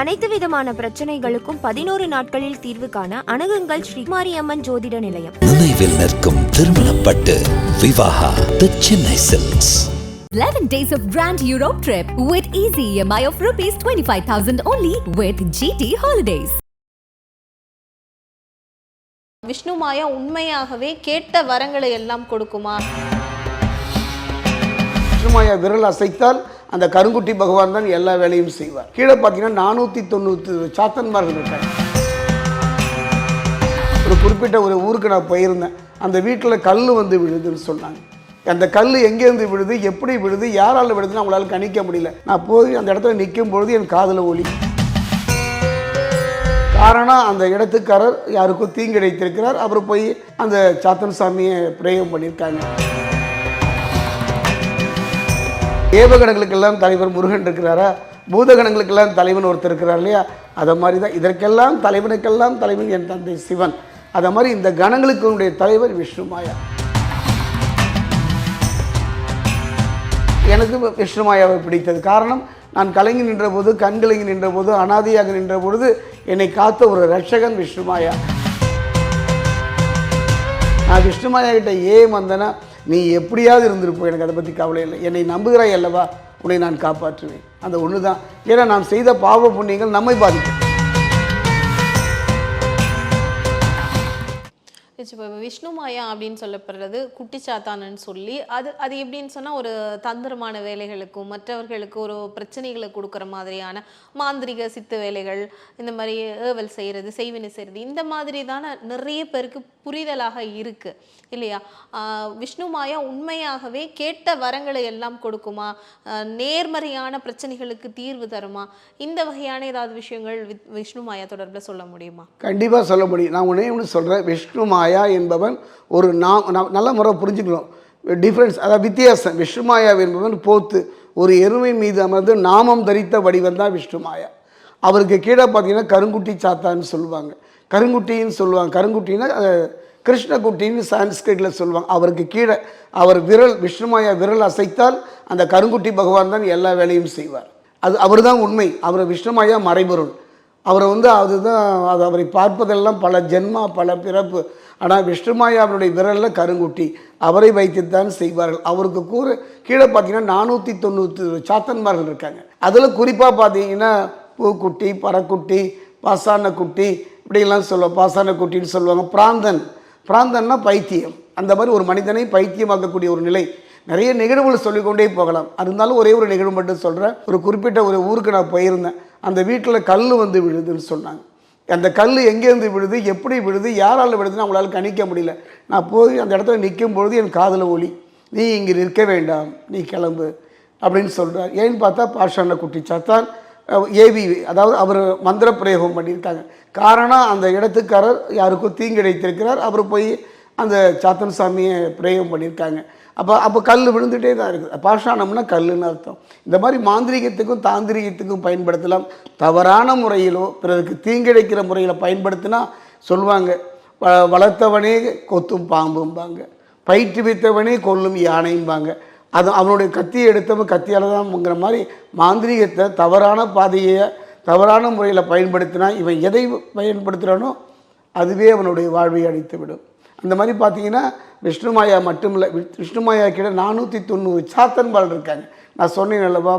அனைத்து விதமான பிரச்சனைகளுக்கும் பதினோரு நாட்களில் தீர்வு காண அணுகுங்கள் ஸ்ரீ மாரியம்மன் ஜோதிட நிலையம். நினைவில் நிற்கும் திருமணப்பட்டு Vivaha the Chennai Silks 11 days of grand Europe trip with easy EMI of rupees 25,000 only with GT Holidays. Vishnu Maya உண்மையாகவே கேட்ட வரங்களை எல்லாம் கொடுக்குமா? விஷ்ணுமாயா விரல் அசைத்தால் அந்த கருங்குட்டி பகவான் தான் எல்லா வேலையும் செய்வார். கீழே பார்த்தீங்கன்னா நானூற்றி தொண்ணூற்றி சாத்தன்மார்கள் இருக்காங்க. ஒரு குறிப்பிட்ட ஒரு ஊருக்கு நான் போயிருந்தேன். அந்த வீட்டில் கல் வந்து விழுதுன்னு சொன்னாங்க. அந்த கல் எங்கேருந்து விழுது எப்படி விழுது யாரால் விழுதுன்னு அவங்களால கணிக்க முடியல. நான் போய் அந்த இடத்துல நிற்கும் பொழுது என் காதில் ஒலி. காரணம் அந்த இடத்துக்காரர் யாருக்கும் தீங்கிழைத்திருக்கிறார். அப்புறம் போய் அந்த சாத்தன் சாமியை பிரேயம் பண்ணியிருக்காங்க. தேவகணங்களுக்கெல்லாம் தலைவர் முருகன் இருக்கிறாரா? பூதகணங்களுக்கெல்லாம் தலைவன் ஒருத்தர் இருக்கிறார் இல்லையா? அதை மாதிரி தான் இதற்கெல்லாம் தலைவனுக்கெல்லாம் தலைவன் என் தந்தை சிவன். அதை மாதிரி இந்த கணங்களுக்கு தலைவர் விஷ்ணுமாயா எனக்கு விஷ்ணுமாயாவை பிடித்தது. காரணம் நான் கலங்கி நின்றபோது கண்கலங்கி நின்றபோது அனாதையாக நின்ற பொழுது என்னை காத்த ஒரு ரட்சகன் விஷ்ணுமாயா நான் விஷ்ணுமாயா கிட்ட ஏன் வந்தேன்னா நீ எப்படியாவது இருந்திருப்போம் எனக்கு அதை பற்றி கவலை இல்லை. என்னை நம்புகிறாய் அல்லவா? உன்னை நான் காப்பாற்றுவேன். அந்த ஒன்று தான் ஏன்னா நாம் செய்த பாவ புண்ணியங்கள் நம்மை பாதிக்கும். இப்போ விஷ்ணுமாயா அப்படின்னு சொல்லப்படுறது குட்டிச்சாத்தானன்னு சொல்லி அது அது எப்படின்னு சொன்னால் ஒரு தந்திரமான வேலைகளுக்கும் மற்றவர்களுக்கு ஒரு பிரச்சனைகளை கொடுக்குற மாதிரியான மாந்திரிக சித்து வேலைகள் இந்த மாதிரி ஏவல் செய்கிறது செய்வினை செய்கிறது இந்த மாதிரி தானே நிறைய பேருக்கு புரிதலாக இருக்குது இல்லையா? விஷ்ணுமாயா விஷ்ணு மாயா உண்மையாகவே கேட்ட வரங்களை எல்லாம் கொடுக்குமா? நேர்மறையான பிரச்சனைகளுக்கு தீர்வு தருமா? இந்த வகையான ஏதாவது விஷயங்கள் வித்- விஷ்ணு மாயா தொடர்பில் சொல்ல முடியுமா? கண்டிப்பாக சொல்ல முடியும். நான் உன்னே ஒன்று சொல்கிறேன் விஷ்ணுமாயா மாயா என்பவன் ஒரு நாம் நல்ல முறை புரிஞ்சுக்கணும். டிஃப்ரென்ஸ் அதாவது வித்தியாசம். விஷ்ணுமாயா என்பவன் போத்து ஒரு எருமை மீது அமர்ந்து நாமம் தரித்த வடிவம் தான் விஷ்ணுமாயா. அவருக்கு கீழே பார்த்தீங்கன்னா கருங்குட்டி சாத்தான்னு சொல்லுவாங்க. கருங்குட்டின்னு சொல்லுவாங்க. கருங்குட்டின்னா கிருஷ்ணகுட்டின்னு சான்ஸ்கிரிட்டில் சொல்லுவாங்க. அவருக்கு கீழே அவர் விரல் விஷ்ணுமாயா விரல் அசைத்தால் அந்த கருங்குட்டி பகவான் தான் எல்லா வேலையும் செய்வார். அது அவர் தான் உண்மை. அவர் விஷ்ணுமாயா மறைபொருள். அவரை வந்து அதுதான் அது அவரை பார்ப்பதெல்லாம் பல ஜென்மா பல பிறப்பு. ஆனால் விஷ்ணுமாயாவினுடைய விரலில் கருங்குட்டி. அவரை வைத்துத்தான் செய்வார்கள். அவருக்கு கூறு கீழே பார்த்தீங்கன்னா நானூற்றி தொண்ணூற்றி சாத்தன்மார்கள் இருக்காங்க. அதில் குறிப்பாக பார்த்தீங்கன்னா பூக்குட்டி பறக்குட்டி பாசான குட்டி இப்படிலாம் சொல்லுவோம் பாசான குட்டின்னு சொல்லுவாங்க. பிராந்தன். பிராந்தன்னா பைத்தியம். அந்த மாதிரி ஒரு மனிதனை பைத்தியமாக்கக்கூடிய ஒரு நிலை. நிறைய நிகழ்வுகள் சொல்லிக்கொண்டே போகலாம். இருந்தாலும் ஒரே ஒரு நிகழ்வு மட்டும் சொல்கிறேன் ஒரு குறிப்பிட்ட ஒரு ஊருக்கு நான் போயிருந்தேன். அந்த வீட்டில் கல் வந்து விழுதுன்னு சொன்னாங்க. அந்த கல் எங்கேருந்து விழுது எப்படி விழுது யாரால் விழுதுன்னு அவங்களால கணிக்க முடியல. நான் போய் அந்த இடத்துல நிற்கும் பொழுது என் காதில் ஒளி நீ இங்கே நிற்க வேண்டாம் நீ கிளம்பு அப்படின்னு சொல்கிறார் ஏன்னு பார்த்தா பாஷான குட்டிச்சாத்தான் ஏவி அதாவது அவர் மந்திர பிரயோகம் பண்ணியிருக்காங்க. காரணம் அந்த இடத்துக்காரர் யாருக்கும் தீங்கிழைத்திருக்கிறார் அவர் போய் அந்த சாத்தன் சாமியை பிரயோகம் பண்ணியிருக்காங்க. அப்போ அப்போ கல் விழுந்துகிட்டே தான் இருக்குது. பாஷாணம்னா கல்லுன்னு அர்த்தம். இந்த மாதிரி மாந்திரீகத்துக்கும் தாந்திரிகத்துக்கும் பயன்படுத்தலாம். தவறான முறையிலோ பிறருக்கு தீங்கிழைக்கிற முறையில் பயன்படுத்தினா சொல்லுவாங்க வ- வளர்த்தவனே கொத்தும் பாம்பும்பாங்க. பயிற்றுவித்தவனே கொல்லும் யானைம்பாங்க. அது அவனுடைய கத்தியை எடுத்தவன் கத்தியால் தான்ங்கிற மாதிரி மாந்திரீகத்தை தவறான பாதையை தவறான முறையில் பயன்படுத்தினா இவன் எதை பயன்படுத்துகிறானோ அதுவே அவனுடைய வாழ்வை அழித்து விடும் அந்த மாதிரி பார்த்தீங்கன்னா விஷ்ணுமாயா மட்டும் இல்லை விஷ்ணுமாயா கிட்ட நானூற்றி தொண்ணூறு சாத்தன்பால் இருக்காங்க. நான் சொன்னேன் அல்லவா?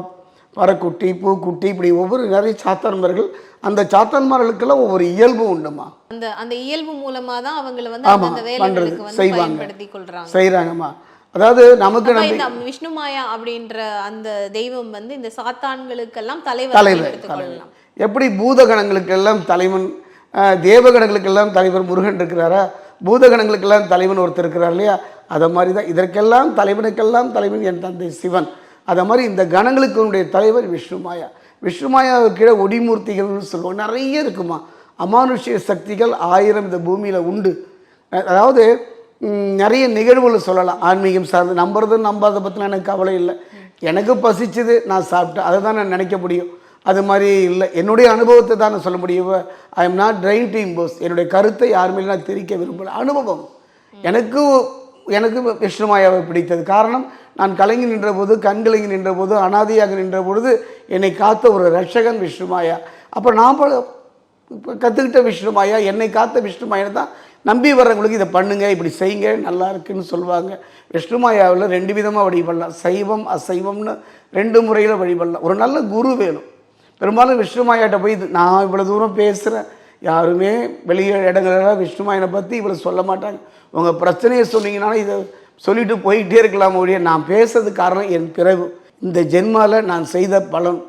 பறக்குட்டி பூக்குட்டி இப்படி ஒவ்வொரு நிறைய சாத்தன்மார்கள். அந்த சாத்தன்மார்களுக்கெல்லாம் ஒவ்வொரு இயல்பு உண்டுமா? அந்த அந்த இயல்பு மூலமா தான் அவங்கள வந்து அந்த வேலைகளுக்கு வந்து செய்வாங்க. பயன்படுத்தி கொள்றாங்க. செய்கிறாங்கம்மா அதாவது நமக்கு இந்த விஷ்ணு மாயா அப்படின்ற அந்த தெய்வம் வந்து இந்த சாத்தான்களுக்கெல்லாம் தலைவர் தலைவர் எப்படி பூதகணங்களுக்கெல்லாம் தலைவன் தேவகணங்களுக்கெல்லாம் தலைவர் முருகன் இருக்கிறாரா? பூதகணங்களுக்கெல்லாம் தலைவன் ஒருத்தர் இருக்கிறார் இல்லையா? அதை மாதிரி தான் இதற்கெல்லாம் தலைவனுக்கெல்லாம் தலைவன் என் தந்தை சிவன். அதை மாதிரி இந்த கணங்களுக்கு தலைவர் விஷ்ணுமாயா. விஷ்ணுமாயாவுக்கு கீழே ஒடிமூர்த்திகள்னு சொல்லுவோம் நிறைய இருக்குமா? அமானுஷ்ய சக்திகள் ஆயிரம் இந்த பூமியில் உண்டு. அதாவது நிறைய நிகழ்வுகள் சொல்லலாம். ஆன்மீகம் சார்ந்து. நம்புறது நம்பாத பற்றின எனக்கு கவலை இல்லை. எனக்கு பசிச்சுது நான் சாப்பிட்டேன் அதை தான் நான் நினைக்க முடியும். அது மாதிரி இல்லை. என்னுடைய அனுபவத்தை தான் நான் சொல்ல முடியும். I am not trying to impose என்னுடைய கருத்தை யாருமே நான் திரிக்க விரும்பல. அனுபவம். எனக்கு எனக்கு விஷ்ணுமாயாவை பிடித்தது. காரணம் நான் கலங்கி நின்ற போது நின்றபோது அனாதியாக நின்ற போது அனாதையாக நின்ற பொழுது என்னை காத்த ஒரு ரட்சகன் விஷ்ணுமாயா. அப்போ நான் இப்போ கற்றுக்கிட்ட விஷ்ணுமாயா என்னை காத்த விஷ்ணுமாயனை தான் நம்பி வர்றவங்களுக்கு இதை பண்ணுங்க இப்படி செய்யுங்க நல்லா இருக்குன்னு சொல்லுவாங்க. விஷ்ணுமாயாவில் ரெண்டு விதமாக வழிபடலாம். சைவம் அசைவம்னு ரெண்டு முறையில் வழிபடலாம். ஒரு நல்ல குரு வேணும். பெரும்பாலும் விஷ்ணுமாயாட்ட போய் நான் இவ்வளோ தூரம் பேசுகிறேன் யாருமே வெளியே இடங்களெல்லாம் விஷ்ணுமாயனை பற்றி இவ்வளோ சொல்ல மாட்டாங்க. உங்கள் பிரச்சனையை சொன்னீங்கனாலும் இதை சொல்லிட்டு போயிட்டே இருக்கலாம் ஒழிய நான் பேசுறது காரணம் என் பிறகு. இந்த ஜென்மாவில் நான் செய்த பலன்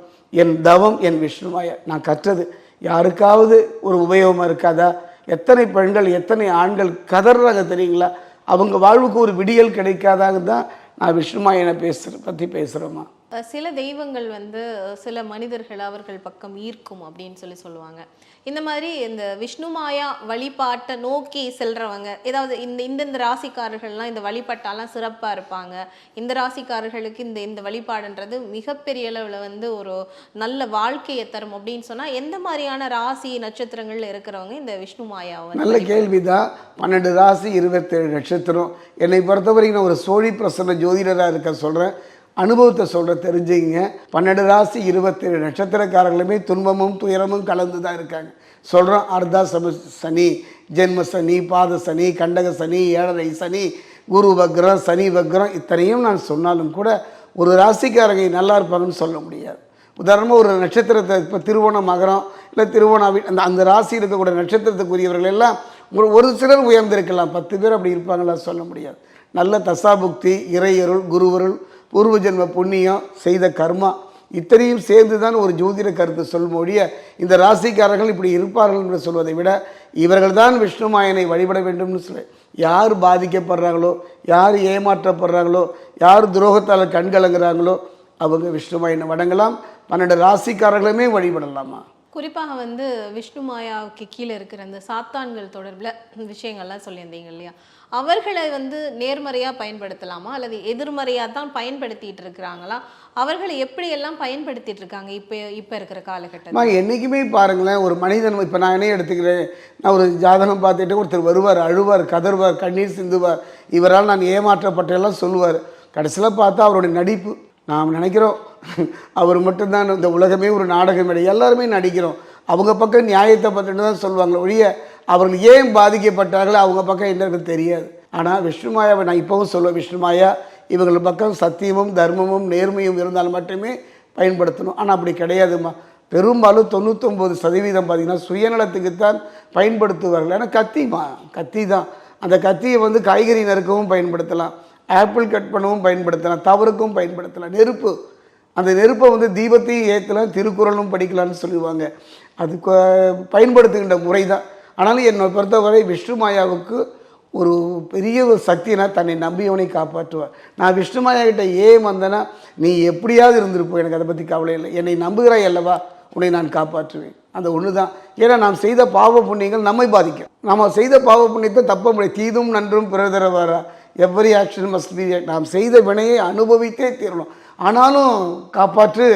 என் தவம் என் விஷ்ணுமாயா. நான் கற்றது. யாருக்காவது ஒரு உபயோகமாக இருக்காதா? எத்தனை பெண்கள் எத்தனை ஆண்கள் கதறாங்க தெரியுங்களா? அவங்க வாழ்வுக்கு ஒரு விடியல் கிடைக்காதாங்க தான் நான் விஷ்ணுமாயனை பேசுகிற பற்றி பேசுகிறேம்மா சில தெய்வங்கள் வந்து சில மனிதர்கள் அவர்கள் பக்கம் ஈர்க்கும் அப்படின்னு சொல்லி சொல்லுவாங்க. இந்த மாதிரி இந்த விஷ்ணுமாயா வழிபாட்டை நோக்கி செல்றவங்க ஏதாவது இந்த இந்தந்த ராசிக்காரர்கள்லாம் இந்த வழிபட்டாலாம் சிறப்பாக இருப்பாங்க. இந்த ராசிக்காரர்களுக்கு இந்த இந்த வழிபாடுன்றது மிகப்பெரிய அளவில் வந்து ஒரு நல்ல வாழ்க்கையை தரும் அப்படின்னு சொன்னால் எந்த மாதிரியான ராசி நட்சத்திரங்கள்ல இருக்கிறவங்க இந்த விஷ்ணுமாயாவை வந்து நல்ல கேள்வி தான் பன்னெண்டு ராசி இருபத்தேழு நட்சத்திரம். என்னை பொறுத்தவரைக்கும் நான் ஒரு சோழி பிரசன்ன ஜோதிடராக இருக்க சொல்கிறேன் அனுபவத்தை சொல்கிற தெரிஞ்சுங்க பன்னெண்டு ராசி இருபத்தேழு நட்சத்திரக்காரர்களுமே துன்பமும் துயரமும் கலந்து தான் இருக்காங்க. சொல்கிறோம் அர்த்தா சம சனி ஜென்ம சனி பாத சனி கண்டக சனி ஏழரை சனி குரு வக்ரம் சனி வக்ரம் இத்தனையும் நான் சொன்னாலும் கூட ஒரு ராசிக்காரங்க நல்லா இருப்பாங்கன்னு சொல்ல முடியாது. உதாரணமாக ஒரு நட்சத்திரத்தை இப்போ திருவோணம் மகரம் இல்லை திருவோணாவி அந்த அந்த ராசி இருக்கக்கூடிய நட்சத்திரத்துக்குரியவர்கள் எல்லாம் ஒரு ஒரு சிலர் உயர்ந்திருக்கலாம். பத்து பேர் அப்படி இருப்பாங்களா சொல்ல முடியாது. நல்ல தசாபுக்தி இறையருள் குருவருள் பூர்வ ஜென்ம புண்ணியம் செய்த கர்மா இத்தனையும் சேர்ந்து தான் ஒரு ஜோதிட கருத்து சொல்லும் ஒழிய இந்த ராசிக்காரர்கள் இப்படி இருப்பார்கள் என்று சொல்வதை விட இவர்கள் தான் விஷ்ணுமாயனை வழிபட வேண்டும்னு சொல்ல யார் பாதிக்கப்படுறாங்களோ யார் ஏமாற்றப்படுறாங்களோ யார் துரோகத்தால் கண்கலங்குறாங்களோ அவங்க விஷ்ணுமாயனை வணங்கலாம். பன்னெண்டு ராசிக்காரர்களுமே வழிபடலாமா? குறிப்பாக வந்து விஷ்ணு மாயாவுக்கு கீழே இருக்கிற அந்த சாத்தான்கள் தொடர்பில் விஷயங்கள்லாம் சொல்லியிருந்தீங்க இல்லையா? அவர்களை வந்து நேர்மறையாக பயன்படுத்தலாமா? அல்லது எதிர்மறையாக தான் பயன்படுத்திட்டு இருக்கிறாங்களா? அவர்களை எப்படியெல்லாம் பயன்படுத்திட்டு இருக்காங்க இப்போ இப்போ இருக்கிற காலகட்டத்தில்? என்றைக்குமே பாருங்களேன் ஒரு மனிதன் இப்போ நான் என்ன எடுத்துக்கிறேன் நான் ஒரு ஜாதகம் பார்த்துட்டு ஒருத்தர் வருவார் அழுவார் கதறுவார் கண்ணீர் சிந்துவார் இவரால் நான் ஏமாற்றப்பட்டெல்லாம் சொல்லுவார். கடைசியில் பார்த்தா அவருடைய நடிப்பு நாம் நினைக்கிறோம் அவர் மட்டும்தான் இந்த உலகமே ஒரு நாடகம் மேடை எல்லாருமே நடிக்கிறோம். அவங்க பக்கம் நியாயத்தை பற்றிட்டு தான் சொல்லுவாங்க ஒழிய அவர்கள் ஏன் பாதிக்கப்பட்டார்களோ அவங்க பக்கம் என்னன்னு தெரியாது. ஆனால் விஷ்ணுமாயாவை நான் இப்போவும் சொல்லுவேன் விஷ்ணுமாயா இவங்கள் பக்கம் சத்தியமும் தர்மமும் நேர்மையும் இருந்தால் மட்டுமே பயன்படுத்தணும். ஆனால் அப்படி கிடையாதும்மா. பெரும்பாலும் தொண்ணூத்தொம்பது சதவீதம் பார்த்தீங்கன்னா சுயநலத்துக்குத்தான் பயன்படுத்துவார்கள். ஏன்னா கத்திமா கத்தி தான். அந்த கத்தியை வந்து காய்கறி நறுக்கவும் பயன்படுத்தலாம். ஆப்பிள் கட் பண்ணவும் பயன்படுத்தலாம். தவறுக்கும் பயன்படுத்தலாம். நெருப்பு. அந்த நெருப்பை வந்து தீபத்தையும் ஏற்றலாம் திருக்குறளும் படிக்கலாம்னு சொல்லுவாங்க அது பயன்படுத்துகின்ற முறை தான் ஆனாலும் என்னை பொறுத்தவரை விஷ்ணுமாயாவுக்கு ஒரு பெரிய ஒரு சக்தினா தன்னை நம்பியவனை காப்பாற்றுவார். நான் விஷ்ணுமாயா கிட்ட ஏன் வந்தேன்னா நீ எப்படியாவது இருந்திருப்போம் எனக்கு அதை பற்றி கவலை இல்லை. என்னை நம்புகிறாய் அல்லவா? உன்னை நான் காப்பாற்றுவேன். அந்த ஒன்று தான் ஏன்னா நாம் செய்த பாவ புண்ணியங்கள் நம்மை பாதிக்கும். நாம் செய்த பாவ புண்ணியத்தை தப்ப முடியும் தீதும் நன்றும் பிறதர வர எவ்வரி ஆக்ஷன் மஸ்ட் பி நாம் செய்த வினையை அனுபவித்தே தீரணும். ஆனாலும் காப்பாற்று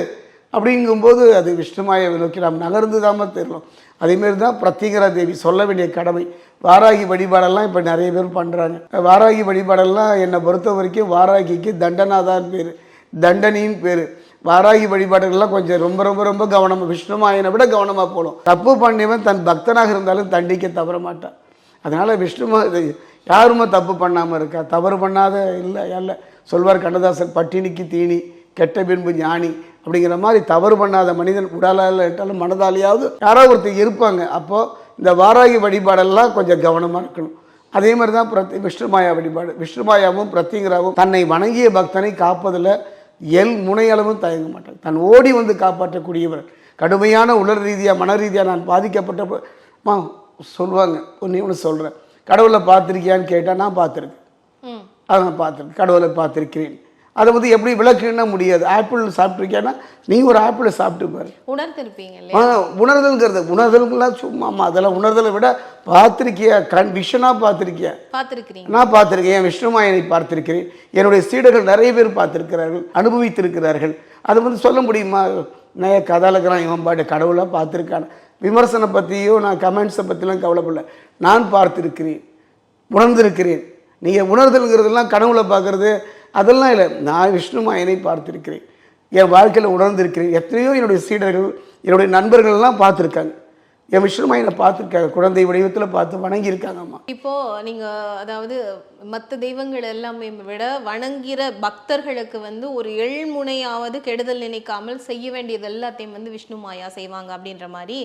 அப்படிங்கும்போது அது விஷ்ணுமாயை நோக்கி நாம் நகர்ந்து தாம தெரியணும் அதேமாரி தான் பிரத்திகரா தேவி சொல்ல வேண்டிய கடமை. வாராகி வழிபாடெல்லாம் இப்போ நிறைய பேர் பண்ணுறாங்க வாராகி வழிபாடெல்லாம் என்னை பொறுத்த வரைக்கும் வாராகிக்கு தண்டனாதான் பேர். தண்டனின்னு பேர். வாராகி வழிபாடுகள்லாம் கொஞ்சம் ரொம்ப ரொம்ப ரொம்ப கவனமாக விஷ்ணுமாயனை விட கவனமாக போகணும். தப்பு பண்ணியவன் தன் பக்தனாக இருந்தாலும் தண்டிக்க தவற மாட்டான். அதனால் விஷ்ணுமா யாருமே தப்பு பண்ணாமல் இருக்கா? தவறு பண்ணாத இல்லை இல்லை சொல்வார் கண்ணதாசன் பட்டினிக்கு தீனி. கெட்ட பின்பு ஞானி அப்படிங்கிற மாதிரி தவறு பண்ணாத மனிதன் உடலால் இட்டாலும் மனதாலேயாவது யாராவது ஒருத்தர் இருப்பாங்க. அப்போது இந்த வாராகி வழிபாடெல்லாம் கொஞ்சம் கவனமாக இருக்கணும். அதே மாதிரி தான் பிரத்தி விஷ்ணுமாயா வழிபாடு. விஷ்ணுமாயாவும் பிரத்திங்கராவும் தன்னை வணங்கிய பக்தனை காப்பதில் எல் முனையளவும் தயங்க மாட்டாங்க தன் ஓடி வந்து காப்பாற்றக்கூடியவர். கடுமையான உடல் ரீதியாக மன ரீதியாக நான் பாதிக்கப்பட்ட மா சொல்லுவாங்க. ஒன்று ஒன்று சொல்கிறேன் கடவுளை பார்த்துருக்கியான்னு கேட்டால் நான் பார்த்துருக்கேன். அதை நான் பார்த்துருக்கேன். கடவுளை பார்த்துருக்கிறேன். அதை வந்து எப்படி விளக்குன்னா முடியாது. ஆப்பிள் சாப்பிட்ருக்கியான்னா நீ ஒரு ஆப்பிளை சாப்பிட்டு பாரு. உணர்ந்திருப்பீங்க உணர்தல்ங்கிறது உணர்தல்கள்லாம் சும்மா ஆமாம் அதெல்லாம் உணர்தலை விட பார்த்துருக்கியா கண் விஷனாக பார்த்துருக்கியா? பார்த்துருக்கிறீங்க. நான் பார்த்துருக்கேன் என் விஷ்ணுமாயனை பார்த்திருக்கிறேன். என்னுடைய சீடர்கள் நிறைய பேர் பார்த்திருக்கிறார்கள் அனுபவித்திருக்கிறார்கள். அது வந்து சொல்ல முடியுமா? நிறைய கதாலக்கிறான் இவன் பாட்டு கடவுளாக பார்த்துருக்கான். விமர்சனம் பற்றியோ நான் கமெண்ட்ஸை பற்றிலாம் கவலைப்படல. நான் பார்த்திருக்கிறேன் உணர்ந்திருக்கிறேன். நீங்கள் உணர்தல்ங்கிறதெல்லாம் கனவுல பார்க்குறது அதெல்லாம் இல்லை. நான் விஷ்ணுமாயனை பார்த்திருக்கிறேன். என் வாழ்க்கையில் உணர்ந்திருக்கிறேன். எத்தனையோ என்னுடைய சீடர்கள் என்னுடைய நண்பர்கள் எல்லாம் பார்த்துருக்காங்க. என் விஷ்ணுமாயனை பார்த்துருக்காங்க. குழந்தை வடிவத்தில் பார்த்து வணங்கியிருக்காங்கம்மா. இப்போ நீங்கள் அதாவது மற்ற தெய்வங்கள் எல்லாமே விட வணங்குகிற பக்தர்களுக்கு வந்து ஒரு எள்முனையாவது கெடுதல் நினைக்காமல் செய்ய வேண்டியது எல்லாத்தையும் வந்து விஷ்ணு மாயா செய்வாங்க அப்படின்ற மாதிரி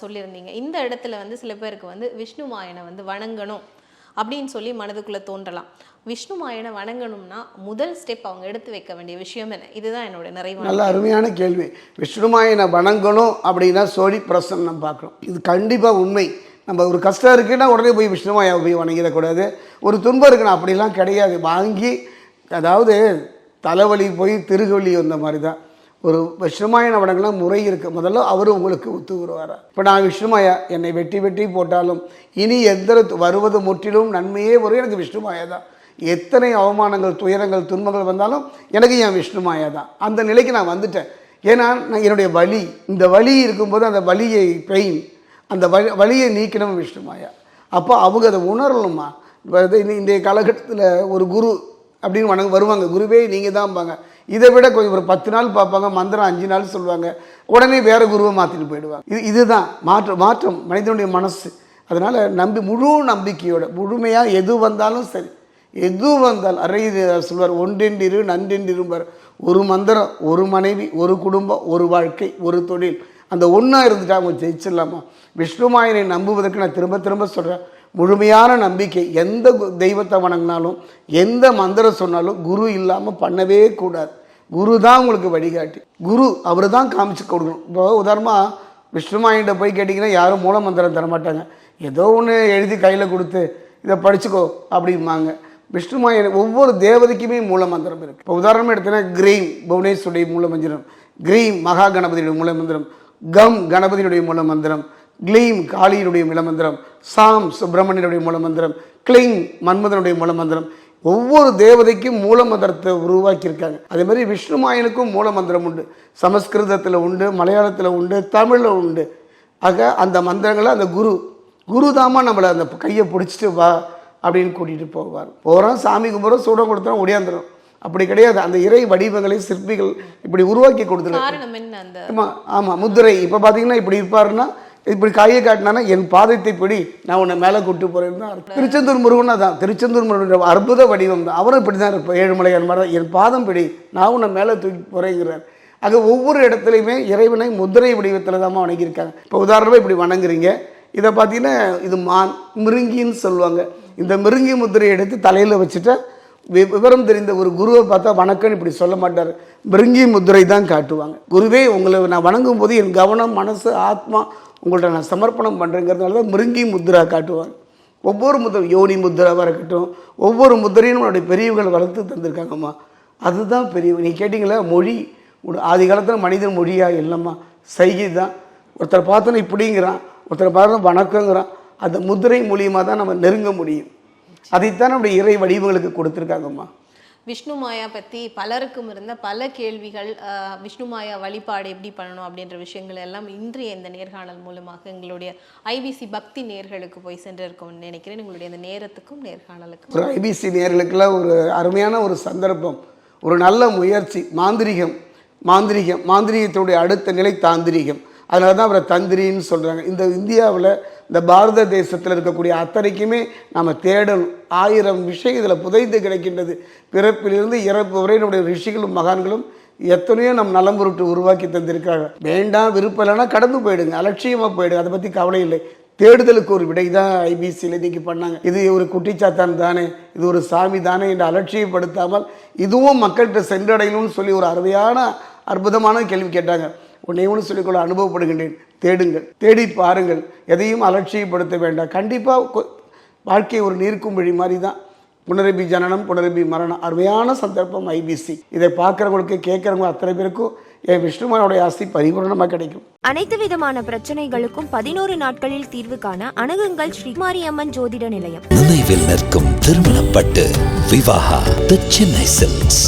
சொல்லியிருந்தீங்க. இந்த இடத்துல வந்து சில பேருக்கு வந்து விஷ்ணு மாயனை வந்து வணங்கணும். அப்படின்னு சொல்லி மனதுக்குள்ள தோன்றலாம். விஷ்ணு மாயனை வணங்கணும்னா முதல் ஸ்டெப் அவங்க எடுத்து வைக்க வேண்டிய விஷயம் என்ன? இதுதான் என்னோட நிறைவான நல்ல அருமையான கேள்வி. விஷ்ணுமாயினை வணங்கணும் அப்படின்னா சோழி பிரசன்னம் பார்க்கணும். இது கண்டிப்பாக உண்மை. நம்ம ஒரு கஷ்டம் இருக்குன்னா உடனே போய் விஷ்ணுமாயாவை போய் வணங்கிடக்கூடாது. ஒரு துன்பம் இருக்குன்னா அப்படிலாம் கிடையாது. வாங்கி அதாவது தலைவலி போய் திருகவலி வந்த மாதிரி தான் ஒரு விஷ்ணுமாயனை வணங்கினா முறை இருக்குது முதல்ல அவர் உங்களுக்கு ஒத்து வருவாரா இப்போ நான் விஷ்ணுமாயா என்னை வெட்டி வெட்டி போட்டாலும் இனி எந்த வருவது முற்றிலும் நன்மையே வரும். எனக்கு விஷ்ணுமாயா தான். எத்தனை அவமானங்கள் துயரங்கள் துன்பங்கள் வந்தாலும் எனக்கு என் விஷ்ணுமாயா தான். அந்த நிலைக்கு நான் வந்துட்டேன். ஏன்னா நான் என்னுடைய வலி இந்த வலி இருக்கும்போது அந்த வலியை பெயின் அந்த வலி வலியை நீக்கணும் விஷ்ணுமாயா. அப்போ அவங்க அதை உணரணுமா? இந்த- இன்றைய காலகட்டத்தில் ஒரு குரு அப்படின்னு வணங்க வருவாங்க. குருவே நீங்கள் தான்பாங்க இதை விட கொஞ்சம் ஒரு பத்து நாள் பார்ப்பாங்க மந்திரம் அஞ்சு நாள் சொல்லுவாங்க. உடனே வேறு குருவை மாற்றிட்டு போயிடுவாங்க. இது இதுதான். மாற்றம் மாற்றம் மனிதனுடைய மனசு. அதனால் நம்பி முழு நம்பிக்கையோட முழுமையாக எது வந்தாலும் சரி எது வந்தால் அரை சொல்வார் ஒன்றென்றிரு நன்றெண்டிரும்பார் ஒரு மந்திரம் ஒரு மனைவி ஒரு குடும்பம் ஒரு வாழ்க்கை ஒரு தொழில். அந்த ஒன்றா இருந்துட்டா அவங்க ஜெயிச்சிடலாமா? விஷ்ணுமாயனை நம்புவதற்கு நான் திரும்ப திரும்ப சொல்கிறேன் முழுமையான நம்பிக்கை. எந்த தெய்வத்தை வணங்கினாலும் எந்த மந்திரம் சொன்னாலும் குரு இல்லாமல் பண்ணவே கூடாது. குரு தான் உங்களுக்கு வழிகாட்டி. குரு அவர் தான் காமிச்சு கொடுக்கணும். இப்போ உதாரணமாக விஷ்ணுமாயிட்ட போய் கேட்டிங்கன்னா யாரும் மூல மந்திரம் தரமாட்டாங்க. ஏதோ ஒன்று எழுதி கையில் கொடுத்து இதை படிச்சுக்கோ அப்படிம்பாங்க. விஷ்ணுமாய ஒவ்வொரு தேவதைக்குமே மூல மந்திரம் இருக்குது இப்போ உதாரணமாக எடுத்தீங்கன்னா கிரீம் புவனேஸ்வருடைய மூல மந்திரம். கிரீம் மகா கணபதியுடைய மூல மந்திரம். கம் கணபதியினுடைய மூல மந்திரம். க்ளீம் காளியினுடைய மூல மந்திரம். சாம் சுப்பிரமணியனுடைய மூல மந்திரம். கிளிங் மன்மதனுடைய மூல மந்திரம். ஒவ்வொரு தேவதைக்கும் மூல மந்திரத்தை உருவாக்கியிருக்காங்க. அதே மாதிரி விஷ்ணுமாயனுக்கும் மூல மந்திரம் உண்டு. சமஸ்கிருதத்தில் உண்டு மலையாளத்தில் உண்டு தமிழில் உண்டு. ஆக அந்த மந்திரங்களை அந்த குரு குரு தாமா நம்மளை அந்த கையை பிடிச்சிட்டு வா அப்படின்னு கூட்டிகிட்டு போவார். போகிறோம் சாமி கும்பிட்றோம் சூடம் கொடுத்துறோம் ஒடியாந்துடும் அப்படி கிடையாது. அந்த இறை வடிவங்களை சிற்பிகள் இப்படி உருவாக்கி அந்த ஆமாம் ஆமாம் முத்திரை இப்போ பார்த்தீங்கன்னா இப்படி இருப்பாருன்னா இப்படி கையை காட்டினானா என் பாதத்தை பிடி நான் உன்னை மேலே கூட்டு போறேன்னு தான் திருச்செந்தூர் முருகனா தான் திருச்செந்தூர் முருகன் அற்புத வடிவம் தான். அவரும் இப்படி தான் இருப்பார். ஏழுமலையான் மாதிரி தான். என் பாதம் பிடி நான் உன்னை மேலே தூக்கி போறேங்கிறார். ஆக ஒவ்வொரு இடத்துலையுமே இறைவனை முதிரை வடிவத்தில் தான் வணங்கியிருக்காங்க. இப்போ உதாரணமாக இப்படி வணங்குறீங்க. இதை பார்த்தீங்கன்னா இது மான் மிருங்கின்னு சொல்லுவாங்க. இந்த மிருங்கி முத்திரையை எடுத்து தலையில் வச்சுட்டா வி- விவரம் தெரிந்த ஒரு குருவை பார்த்தா வணக்கம்னு இப்படி சொல்ல மாட்டார். மிருங்கி முத்திரை தான் காட்டுவாங்க. குருவே உங்களை நான் வணங்கும் போது என் கவனம் மனசு ஆத்மா உங்கள்ட்ட நான் சமர்ப்பணம் பண்ணுறேங்கிறதுனால தான் மிருங்கி முத்ரா காட்டுவார் ஒவ்வொரு முத்திரை யோனி முத்ராவாக இருக்கட்டும் ஒவ்வொரு முத்திரையும் நம்மளுடைய பெரியவர்கள் வளர்த்து தந்திருக்காங்கம்மா. அதுதான் பெரிய நீ கேட்டிங்களா? மொழி. ஆதி காலத்தில் மனிதன் மொழியாக இல்லைம்மா. சைகை தான் ஒருத்தரை பார்த்தோன்னா இப்படிங்கிறான். ஒருத்தரை பார்த்தா வணக்கங்கிறான். அந்த முத்திரை மூலியமாக தான் நம்ம நெருங்க முடியும். அதைத்தான் நம்முடைய இறை வடிவங்களுக்கு கொடுத்துருக்காங்கம்மா. விஷ்ணு மாயா பற்றி பலருக்கும் இருந்த பல கேள்விகள் விஷ்ணுமாயா விஷ்ணு மாயா வழிபாடு எப்படி பண்ணணும் அப்படின்ற விஷயங்கள் எல்லாம் இன்றைய இந்த நேர்காணல் மூலமாக எங்களுடைய ஐபிசி பக்தி நேர்களுக்கு போய் சென்றிருக்கும்னு நினைக்கிறேன். உங்களுடைய இந்த நேரத்துக்கும் நேர்காணலுக்கும். ஒரு ஐபிசி நேர்களுக்கெல்லாம் ஒரு அருமையான ஒரு சந்தர்ப்பம் ஒரு நல்ல முயற்சி மாந்திரிகம் மாந்திரிகம் மாந்திரிகத்தினுடைய அடுத்த நிலை தாந்திரிகம். அதனால தான் அவரை தந்திரின்னு சொல்கிறாங்க இந்த இந்தியாவில் இந்த பாரத தேசத்தில் இருக்கக்கூடிய அத்தனைக்குமே நம்ம தேடணும். ஆயிரம் விஷயம் இதில் புதைந்து கிடைக்கின்றது. பிறப்பிலிருந்து இறப்பு வரை நம்முடைய ரிஷிகளும் மகான்களும் எத்தனையோ நம் நலம் பொருட்டு உருவாக்கி தந்திருக்காங்க வேண்டாம் விருப்பம் இல்லைன்னா கடந்து போயிடுங்க. அலட்சியமாக போயிடுங்க. அதை பற்றி கவலை இல்லை. தேடுதலுக்கு ஒரு விடை தான் ஐபிசியில் இன்னைக்கு பண்ணாங்க. இது ஒரு குட்டிச்சாத்தான் தானே. இது ஒரு சாமி தானே என்று அலட்சியப்படுத்தாமல் இதுவும் மக்கள்கிட்ட சென்றடையணும்னு சொல்லி ஒரு அருமையான அற்புதமான கேள்வி கேட்டாங்க. உன்னை ஒன்று சொல்லிக்கொள்ள அனுபவப்படுகின்றேன். தேடுங்கள். தேடி பாருங்கள். எதையும் அலட்சியப்படுத்த வேண்டாம். கண்டிப்பாக வாழ்க்கை ஒரு நீர்க்கும் வழி மாதிரி தான் புனரபி ஜனனம் புனரபி மரணம். அருமையான சந்தர்ப்பம் ஐபிசி இதை பார்க்குறவங்களுக்கு கேட்குறவங்க அத்தனை பேருக்கும் என் விஷ்ணுமாவோடைய ஆசை பரிபூர்ணமாக கிடைக்கும். அனைத்து விதமான பிரச்சனைகளுக்கும் பதினோரு நாட்களில் தீர்வு காண அணுகுங்கள் ஸ்ரீ மாரியம்மன் ஜோதிட நிலையம். நினைவில் நிற்கும் திருமணப்பட்டு Vivaha the Chennai Silks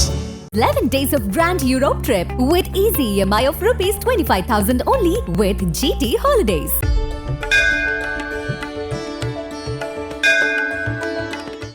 11 days of Grand Europe trip with easy EMI of rupees 25,000 only with GT Holidays.